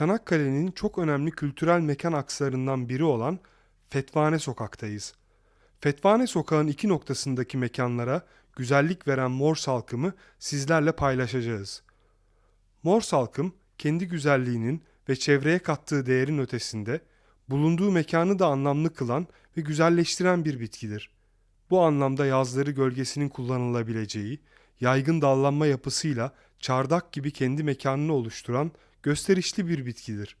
Çanakkale'nin çok önemli kültürel mekan akslarından biri olan Fetvane Sokak'tayız. Fetvane Sokağın iki noktasındaki mekanlara güzellik veren mor salkımı sizlerle paylaşacağız. Mor salkım kendi güzelliğinin ve çevreye kattığı değerin ötesinde bulunduğu mekanı da anlamlı kılan ve güzelleştiren bir bitkidir. Bu anlamda yazları gölgesinin kullanılabileceği, yaygın dallanma yapısıyla çardak gibi kendi mekanını oluşturan gösterişli bir bitkidir.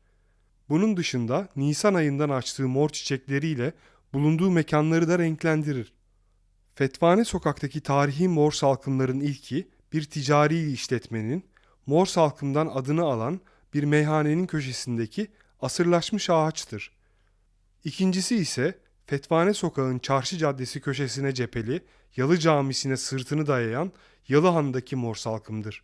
Bunun dışında Nisan ayından açtığı mor çiçekleriyle bulunduğu mekanları da renklendirir. Fetvane sokaktaki tarihi mor salkımların ilki bir ticari işletmenin mor salkımdan adını alan bir meyhanenin köşesindeki asırlaşmış ağaçtır. İkincisi ise Fetvane Sokağın Çarşı Caddesi köşesine cepheli Yalı Camisi'ne sırtını dayayan Yalıhan'daki mor salkımdır.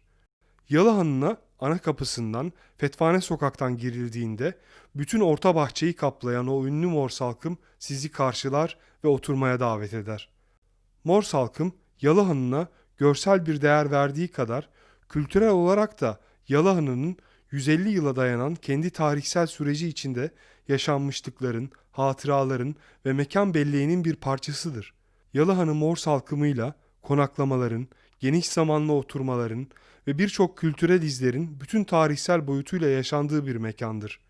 Yalıhan'ına ana kapısından Fetvane Sokak'tan girildiğinde bütün orta bahçeyi kaplayan o ünlü mor salkım sizi karşılar ve oturmaya davet eder. Mor salkım Yalıhan'ına görsel bir değer verdiği kadar kültürel olarak da Yalıhan'ın 150 yıla dayanan kendi tarihsel süreci içinde yaşanmışlıkların, hatıraların ve mekan belleğinin bir parçasıdır. Yalıhan'ı mor salkımıyla konaklamaların, geniş zamanlı oturmaların ve birçok kültürel izlerin bütün tarihsel boyutuyla yaşandığı bir mekandır.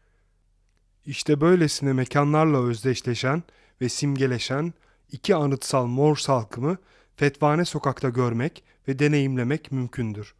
İşte böylesine mekanlarla özdeşleşen ve simgeleşen iki anıtsal mor salkımı Fetvane sokakta görmek ve deneyimlemek mümkündür.